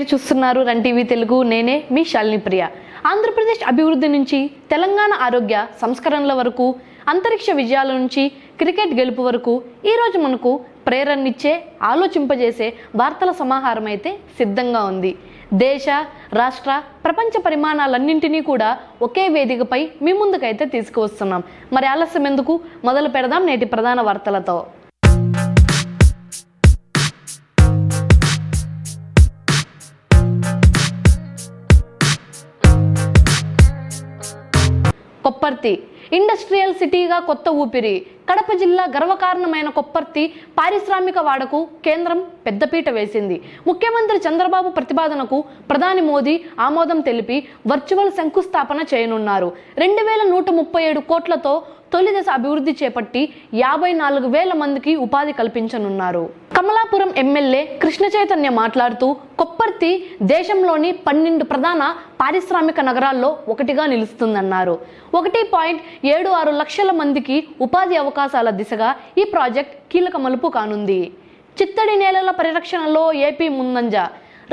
మీరు చూస్తున్నారు run TV Telugu. నేనే మీ శాలిని ప్రియ. ఆంధ్రప్రదేశ్ అభివృద్ధి నుంచి తెలంగాణ ఆరోగ్య సంస్కరణల వరకు అంతరిక్ష విజయాల నుంచి క్రికెట్ గెలుపు వరకు ఈరోజు మనకు ప్రేరణనిచ్చే ఆలోచింపజేసే వార్తల సమాహారం అయితే సిద్ధంగా ఉంది. దేశ రాష్ట్ర ప్రపంచ పరిమాణాలన్నింటినీ కూడా ఒకే వేదికపై మీ ముందుకైతే తీసుకువస్తున్నాం. మరి ఆలస్యం ఎందుకు మొదలు పెడదాం నేటి ప్రధాన వార్తలతో. కొప్పర్తి. ఇండస్ట్రియల్ సిటీగా కొత్త ఊపిరి. కడప జిల్లా గర్వకారణమైన కొప్పర్తి పారిశ్రామిక వాడకు కేంద్రం పెద్దపీట వేసింది. ముఖ్యమంత్రి చంద్రబాబు ప్రతిపాదనకు ప్రధాని మోదీ ఆమోదం తెలిపి వర్చువల్ శంకుస్థాపన చేయనున్నారు. రెండు వేల నూట ముప్పై ఏడు కోట్లతో తొలి దశ అభివృద్ధి చేపట్టి యాభై నాలుగు వేల మందికి ఉపాధి కల్పించనున్నారు. కమలాపురం ఎమ్మెల్యే కృష్ణ చైతన్య మాట్లాడుతూ కొప్పర్తి దేశంలోని పన్నెండు ప్రధాన పారిశ్రామిక నగరాల్లో ఒకటిగా నిలుస్తుందన్నారు. ఒకటి పాయింట్ ఏడు ఆరు లక్షల మందికి ఉపాధి అవకాశాల దిశగా ఈ ప్రాజెక్ట్ కీలక మలుపు కానుంది. చిత్తడి నేలల పరిరక్షణలో ఏపీ ముందంజ.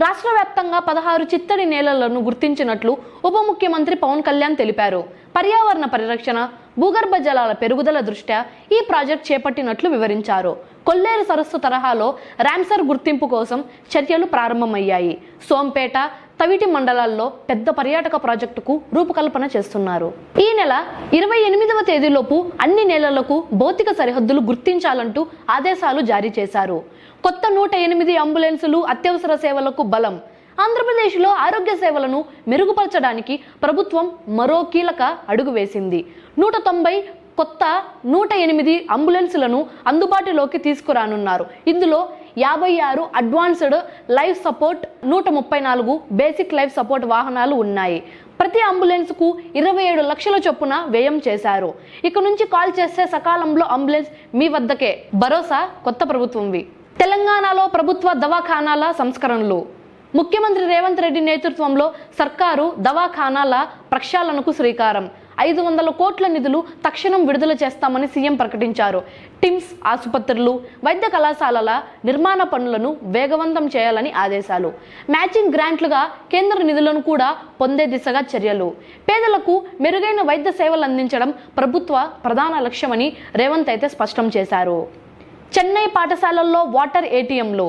రాష్ట్ర వ్యాప్తంగా పదహారు చిత్తడి నేలలను గుర్తించినట్లు ఉప ముఖ్యమంత్రి పవన్ కళ్యాణ్ తెలిపారు. పర్యావరణ పరిరక్షణ భూగర్భ జలాల పెరుగుదల దృష్ట్యా ఈ ప్రాజెక్ట్ చేపట్టినట్లు వివరించారు. కొల్లేరు సరస్సు తరహాలో ర్యామ్సర్ గుర్తింపు కోసం చర్యలు ప్రారంభమయ్యాయి. సోంపేట తవిటి మండలాల్లో పెద్ద పర్యాటక ప్రాజెక్టుకు రూపకల్పన చేస్తున్నారు. ఈ నెల ఇరవై ఎనిమిదవ తేదీలోపు అన్ని నేలలకు భౌతిక సరిహద్దులు గుర్తించాలంటూ ఆదేశాలు జారీ చేశారు. కొత్త నూట ఎనిమిది అంబులెన్సులు అత్యవసర సేవలకు బలం. ఆంధ్రప్రదేశ్లో ఆరోగ్య సేవలను మెరుగుపరచడానికి ప్రభుత్వం మరో కీలక అడుగు వేసింది. నూట తొంభై కొత్త నూట ఎనిమిది అంబులెన్సులను అందుబాటులోకి తీసుకురానున్నారు. ఇందులో యాభై ఆరు అడ్వాన్స్డ్ లైఫ్ సపోర్ట్ నూట ముప్పై నాలుగు బేసిక్ లైఫ్ సపోర్ట్ వాహనాలు ఉన్నాయి. ప్రతి అంబులెన్స్కు ఇరవై ఏడు లక్షల చొప్పున వ్యయం చేశారు. ఇక నుంచి కాల్ చేస్తే సకాలంలో అంబులెన్స్ మీ వద్దకే. భరోసా కొత్త ప్రభుత్వంవి. తెలంగాణలో ప్రభుత్వ దవాఖానాల సంస్కరణలు. ముఖ్యమంత్రి రేవంత్ రెడ్డి నేతృత్వంలో సర్కారు దవాఖానాల ప్రక్షాళనకు శ్రీకారం. ఐదు వందల కోట్ల నిధులు తక్షణం విడుదల చేస్తామని సీఎం ప్రకటించారు. టిమ్స్ ఆసుపత్రులు వైద్య కళాశాలల నిర్మాణ పనులను వేగవంతం చేయాలని ఆదేశాలు. మ్యాచింగ్ గ్రాంట్లుగా కేంద్ర నిధులను కూడా పొందే దిశగా చర్యలు. పేదలకు మెరుగైన వైద్య సేవలు అందించడం ప్రభుత్వ ప్రధాన లక్ష్యమని రేవంత్ అయితే స్పష్టం చేశారు. చెన్నై పాఠశాలల్లో వాటర్ ఏటీఎంలు.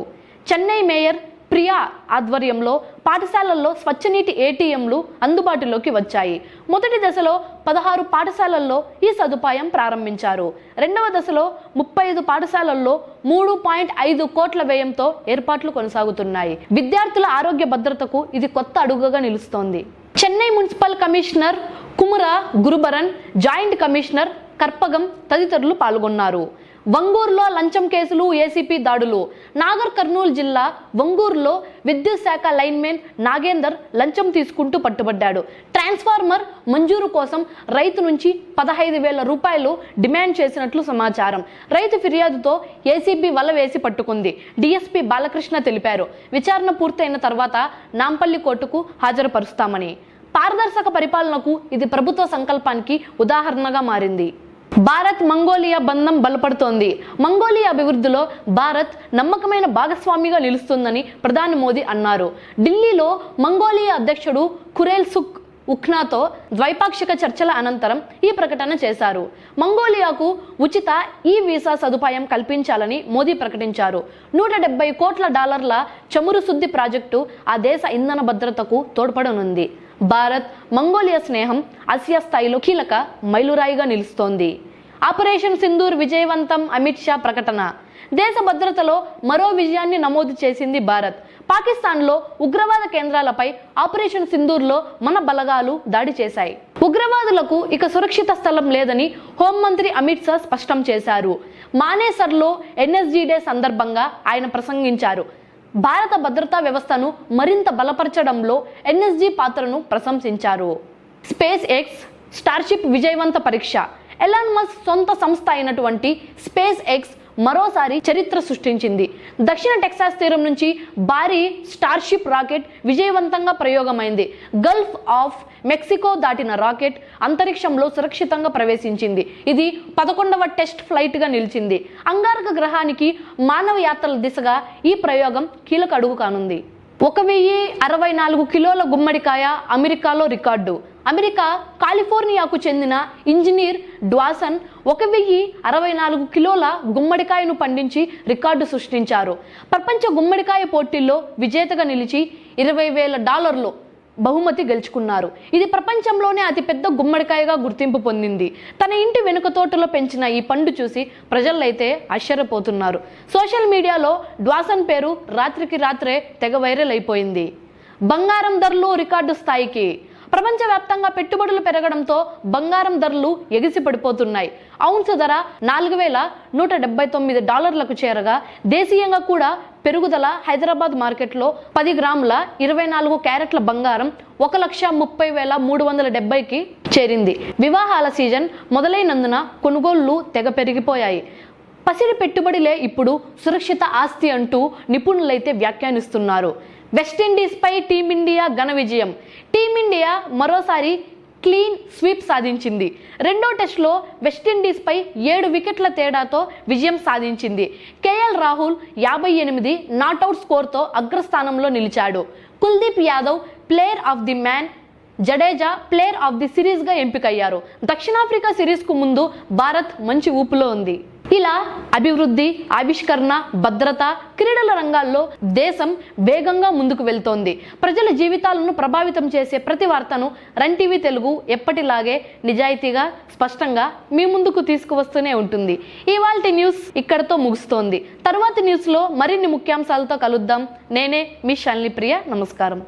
చెన్నై మేయర్ ప్రియా ఆధ్వర్యంలో పాఠశాలల్లో స్వచ్ఛనీటి ఏటీఎంలు అందుబాటులోకి వచ్చాయి. మొదటి దశలో పదహారు పాఠశాలల్లో ఈ సదుపాయం ప్రారంభించారు. రెండవ దశలో ముప్పై ఐదు పాఠశాలల్లో మూడు పాయింట్ ఐదు కోట్ల వ్యయంతో ఏర్పాట్లు కొనసాగుతున్నాయి. విద్యార్థుల ఆరోగ్య భద్రతకు ఇది కొత్త అడుగుగా నిలుస్తోంది. Chennai municipal commissioner Kumaraguruparan joint commissioner Karpagam తదితరులు పాల్గొన్నారు. వంగూరులో లంచం కేసులు ఏసీపీ దాడులు. నాగర్ కర్నూలు జిల్లా వంగూరులో విద్యుత్ శాఖ లైన్మెన్ నాగేందర్ లంచం తీసుకుంటూ పట్టుబడ్డాడు. ట్రాన్స్ఫార్మర్ మంజూరు కోసం రైతు నుంచి పదహైదు వేల రూపాయలు డిమాండ్ చేసినట్లు సమాచారం. రైతు ఫిర్యాదుతో ఏసీబీ వల వేసి పట్టుకుంది. డీఎస్పీ బాలకృష్ణ తెలిపారు. విచారణ పూర్తయిన తర్వాత నాంపల్లి కోర్టుకు హాజరుపరుస్తామని. పారదర్శక పరిపాలనకు ఇది ప్రభుత్వ సంకల్పానికి ఉదాహరణగా మారింది. భారత్ మంగోలియా బంధం బలపడుతోంది. మంగోలియా అభివృద్ధిలో భారత్ నమ్మకమైన భాగస్వామిగా నిలుస్తుందని ప్రధాని మోదీ అన్నారు. ఢిల్లీలో మంగోలియా అధ్యక్షుడు ఖురేల్ సుక్ ఉఖ్నాతో ద్వైపాక్షిక చర్చల అనంతరం ఈ ప్రకటన చేశారు. మంగోలియాకు ఉచిత ఈ వీసా సదుపాయం కల్పించాలని మోదీ ప్రకటించారు. నూట డెబ్బై కోట్ల డాలర్ల చమురు శుద్ధి ప్రాజెక్టు ఆ దేశ ఇంధన భద్రతకు తోడ్పడనుంది. భారత్ మంగోలియా స్నేహం ఆసియా స్థాయిలో కీలక మైలురాయిగా నిలుస్తోంది. ఆపరేషన్ సింధూర్ విజయవంతం అమిత్ షా ప్రకటన. దేశ భద్రతలో మరో విజయాన్ని నమోదు చేసింది భారత్. పాకిస్తాన్లో ఉగ్రవాద కేంద్రాలపై ఆపరేషన్ సింధూర్లో మన బలగాలు దాడి చేశాయి. ఉగ్రవాదులకు ఇక సురక్షిత స్థలం లేదని హోంమంత్రి అమిత్ షా స్పష్టం చేశారు. మానేసర్లో ఎన్ఎస్జీ డే సందర్భంగా ఆయన ప్రసంగించారు. భారత భద్రతా వ్యవస్థను మరింత బలపరచడంలో ఎన్ఎస్జీ పాత్రను ప్రశంసించారు. స్పేస్ ఎక్స్ స్టార్షిప్ విజయవంత పరీక్ష. ఎలాన్ మస్క్ సొంత సంస్థ అయినటువంటి స్పేస్ ఎక్స్ మరోసారి చరిత్ర సృష్టించింది. దక్షిణ టెక్సాస్ తీరం నుంచి భారీ స్టార్షిప్ రాకెట్ విజయవంతంగా ప్రయోగమైంది. గల్ఫ్ ఆఫ్ మెక్సికో దాటిన రాకెట్ అంతరిక్షంలో సురక్షితంగా ప్రవేశించింది. ఇది పదకొండవ టెస్ట్ ఫ్లైట్గా నిలిచింది. అంగారక గ్రహానికి మానవ యాత్రల దిశగా ఈ ప్రయోగం కీలక అడుగు కానుంది. ఒక వెయ్యి అరవై నాలుగు కిలోల గుమ్మడికాయ అమెరికాలో రికార్డు. అమెరికా కాలిఫోర్నియాకు చెందిన ఇంజనీర్ డ్వాసన్ ఒక వెయ్యి అరవై నాలుగు కిలోల గుమ్మడికాయను పండించి రికార్డు సృష్టించారు. ప్రపంచ గుమ్మడికాయ పోటీల్లో విజేతగా నిలిచి ఇరవై వేల డాలర్లు బహుమతి గెలుచుకున్నారు. ఇది ప్రపంచంలోనే అతిపెద్ద గుమ్మడికాయగా గుర్తింపు పొందింది. తన ఇంటి వెనుక తోటలో పెంచిన ఈ పండు చూసి ప్రజలైతే ఆశ్చర్యపోతున్నారు. సోషల్ మీడియాలో డ్వాసన్ పేరు రాత్రికి రాత్రే తెగ వైరల్ అయిపోయింది. బంగారం ధరలు రికార్డు స్థాయికి ప్రపంచవ్యాప్తంగా పెట్టుబడులు పెరగడంతో బంగారం ధరలు ఎగిసి పడిపోతున్నాయి ఔన్స్ ధర నాలుగు వేల నూట డెబ్బై తొమ్మిది డాలర్లకు చేరగా దేశీయంగా కూడా పెరుగుదల హైదరాబాద్ మార్కెట్లో పది గ్రాముల ఇరవై నాలుగు క్యారెట్ల బంగారం ఒక లక్ష ముప్పై వేల మూడు వందల డెబ్బైకి చేరింది. వివాహాల సీజన్ మొదలైనందున కొనుగోళ్ళు తెగ పెరిగిపోయాయి. పసిడి పెట్టుబడిలే ఇప్పుడు సురక్షిత ఆస్తి అంటూ నిపుణులైతే వ్యాఖ్యానిస్తున్నారు. వెస్టిండీస్పై టీమిండియా ఘన విజయం. టీమిండియా మరోసారి క్లీన్ స్వీప్ సాధించింది. రెండో టెస్ట్లో వెస్టిండీస్పై ఏడు వికెట్ల తేడాతో విజయం సాధించింది. కేఎల్ రాహుల్ యాభై ఎనిమిది నాట్అవుట్ స్కోర్తో అగ్రస్థానంలో నిలిచాడు. Kuldeep Yadav player of the man Jadeja player of the సిరీస్గా ఎంపికయ్యారు. దక్షిణాఫ్రికా సిరీస్కు ముందు భారత్ మంచి ఊపులో ఉంది. ఇలా అభివృద్ధి ఆవిష్కరణ భద్రత క్రీడల రంగాల్లో దేశం వేగంగా ముందుకు వెళ్తోంది. ప్రజల జీవితాలను ప్రభావితం చేసే ప్రతి వార్తను రన్ టీవీ తెలుగు ఎప్పటిలాగే నిజాయితీగా స్పష్టంగా మీ ముందుకు తీసుకువస్తూనే ఉంటుంది. ఇవాళ న్యూస్ ఇక్కడతో ముగుస్తోంది. తరువాతి న్యూస్లో మరిన్ని ముఖ్యాంశాలతో కలుద్దాం. నేనే మీ షాలిని ప్రియ నమస్కారం.